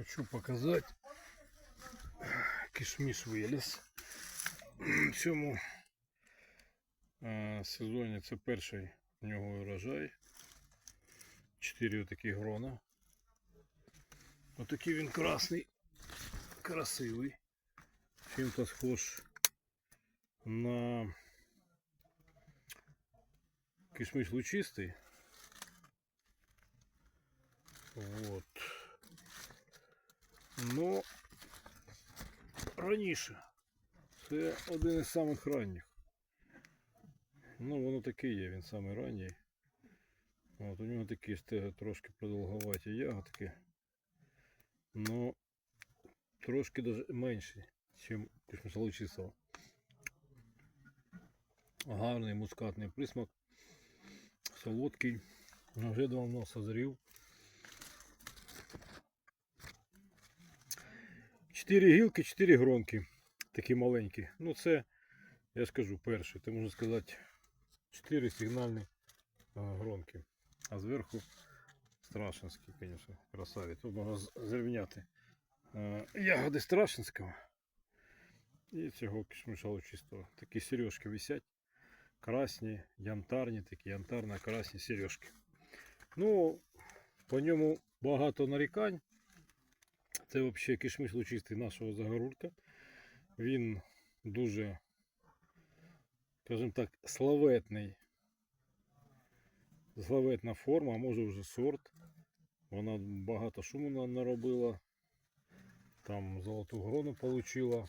Хочу показати кишміш виліз. В цьому е, сезоні це перший в нього урожай. Чотири отакі грона. Отакий він красний, красивий. Чим-то схож на кишмиш лучистий. Ну, раніше. Це один із самих ранніх. Ну, воно таке є, він самий ранній. От, у нього такі ж трошки продовговаті ягодки. Ну, трошки даже менші, ніж кишмишалочисова. Гарний мускатний присмак. Солодкий. Вже давно созрів. Чотири гілки, чотири гронки. Такі маленькі. Ну це, я скажу, перший. Це можна сказати, чотири сигнальні гронки. А зверху Страшенський, звісно, красавець. Тут можна зрівняти е, ягоди Страшенського і цього кишмиша чистого. Такі сережки висять. Красні, янтарні, такі янтарно-красні сережки. Ну, по ньому багато нарікань. Це взагалі кишмиш лучистий нашого загорулька. Він дуже, скажімо так, славетний. Славетна форма, а може вже сорт. Вона багато шуму наробила. Там золоту грону отримала.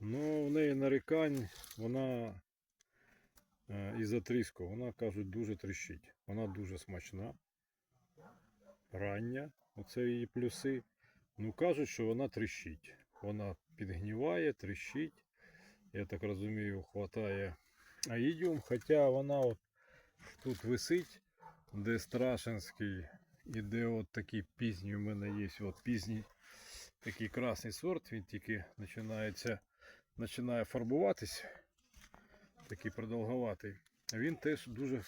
Ну, в неї нарікань, вона е, із-за тріску, вона кажуть дуже тріщить. Вона дуже смачна, рання. Оце її плюси. Ну кажуть, що вона тріщить. Вона підгніває, тріщить. Я так розумію, хватає аїдіум, хоча вона от тут висить, де Страшенський, і де от такий пізній у мене є. От пізній такий красний сорт, він тільки починається, починає фарбуватись. Такий продовговатий. Він теж дуже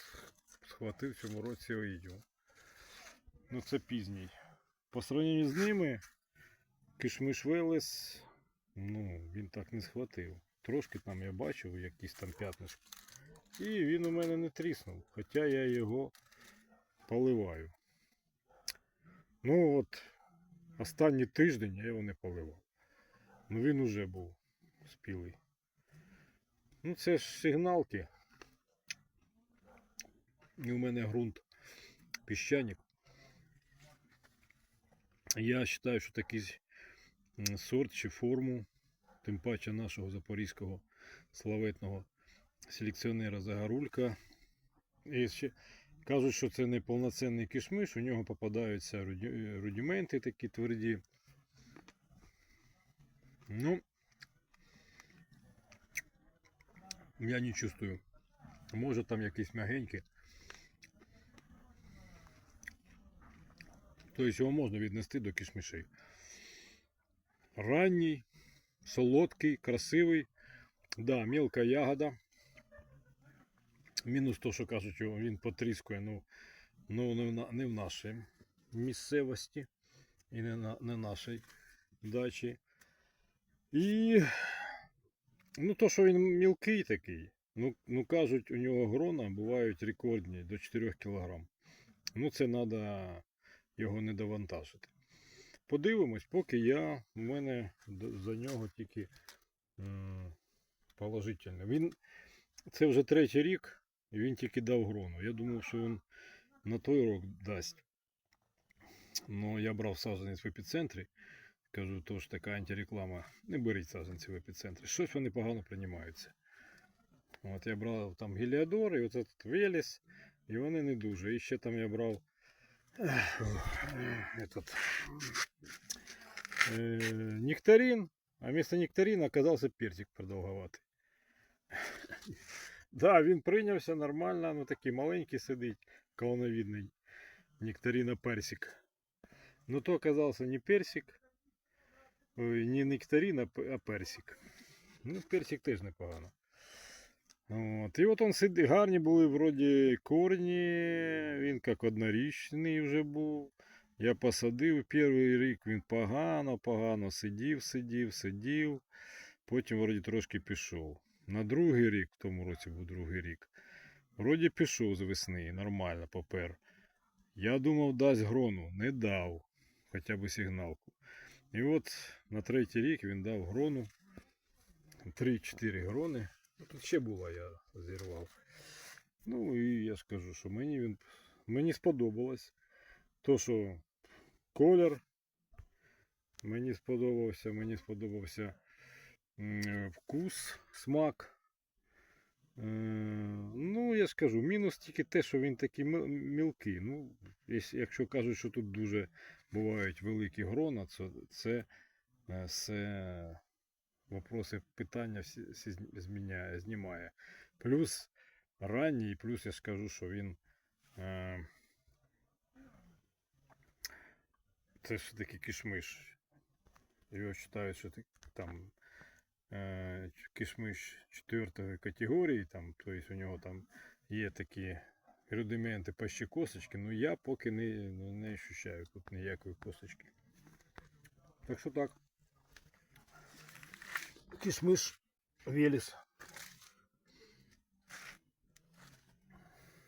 схватив в цьому році оїдіум. Ну це пізній. По сравненню з ними, кишмиш Велес, ну, він так не схватив. Трошки там я бачив якісь там п'ятнишки. І він у мене не тріснув, хоча я його поливаю. Ну от, останній тиждень я його не поливав. Ну він уже був спілий. Ну це ж сигналки. І у мене ґрунт піщаник. Я вважаю, що такий сорт чи форму, тим паче нашого запорізького славетного селекціонера Загорулька. І ще кажуть, що це не повноцінний кишмиш, у нього попадаються руді- рудименти такі тверді. Ну, я не чувствую. Може там якісь м'ягенькі. Тобто його можна віднести до кишмишей. Ранній, солодкий, красивий. Да, мелка ягода. Мінус то, що кажуть, він потріскує, ну, ну не, в, не в нашій місцевості і не на не нашій дачі. І ну, то, що він мілкий такий, ну, ну кажуть, у нього грона бувають рекордні до 4 кг. Ну, це треба його не довантажити. Подивимось, поки я, у мене за нього тільки положительно. Він, це вже третій рік, і він тільки дав грону. Я думав, що він на той рок дасть. Ну, я брав саджанець в епіцентрі. Кажу, то ж така антиреклама. Не беріть саджанці в епіцентрі. Щось вони погано приймаються. От я брав там Геліодор і оце тут Веліс, і вони не дуже. І ще там я брав этот, э, нектарин, а вместо нектарина оказался персик продолговатый. Да, він прийнявся нормально, ну такий маленький сидить, колоновидний нектарина персик. Но то оказался не персик, ой, не нектарин, а п- а персик. Ну, персик теж непогано. От. І от он сидить, гарні були вроді корні, він як однорічний вже був. Я посадив перший рік, він погано, погано сидів, сидів, сидів. Потім вроді трошки пішов. На другий рік, в тому році був другий рік, вроді пішов з весни, нормально попер. Я думав, дасть грону, не дав, хоча б сигналку. І от на третій рік він дав грону. 3-4 грони. Тут ще було, я зірвав. Ну і я скажу, що мені він мені сподобалось. То, що колір мені сподобався, мені сподобався вкус, смак. Е, ну, я скажу, мінус тільки те, що він такий мілкий. Ну, якщо кажуть, що тут дуже бувають великі грона, це, це е, все вопроси питання всі, всі зміняє, знімає. Плюс ранній, плюс я скажу, що він. Е, це ж таки кишмиш. Його вважають, що там е, кишмиш четвертої категорії, там, тобто у нього там є такі рудименти почти косточки, ну я поки не, не ощущаю тут ніякої косточки. Так що так. Кишмиш Велес.